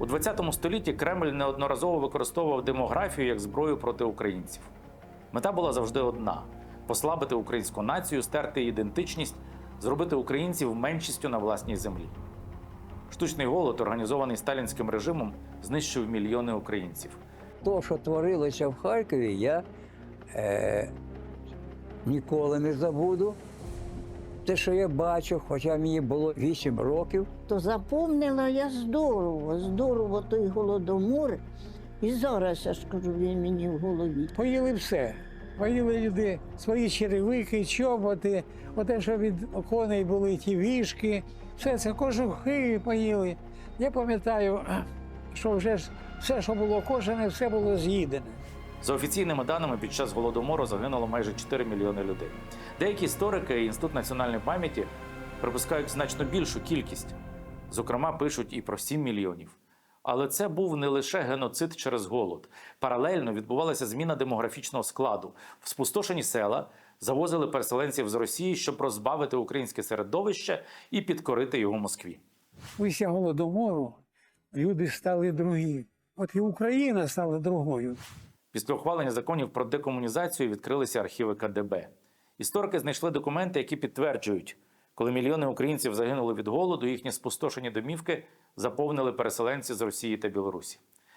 У 20 столітті Кремль неодноразово використовував демографію як зброю проти українців. Мета була завжди одна: послабити українську націю, стерти ідентичність, зробити українців меншістю на власній землі. Штучний голод, організований сталінським режимом, знищив мільйони українців. То, що творилося в Харкові, я е, ніколи не забуду. Те, що я бачу, хоча мені було 8 років, То запомнила я здорово, здорово той голодомор. І зараз я ж кажу, він мені в голові. Поїли все. Поїли люди свої черевики, чоботи, оте, що від коней були ті вішки, все це кожухи поїли. Я пам'ятаю, що вже ж все, що було кожане, все було з'їдене. За офіційними даними, під час голодомору загинуло майже 4 мільйони людей. Деякі історики і Інститут національної пам'яті припускають значно більшу кількість. Зокрема, пишуть і про 7 мільйонів. Але це був не лише геноцид через голод. Паралельно відбувалася зміна демографічного складу. В спустошені села завозили переселенців з Росії, щоб розбавити українське середовище і підкорити його Москві. Після голодомору люди стали другі. От і Україна стала другою. Після ухвалення законів про декомунізацію відкрилися архіви КДБ. Історики знайшли документи, які підтверджують, коли мільйони українців загинули від голоду, їхні спустошені домівки заповнили переселенці з Росії та Білорусі.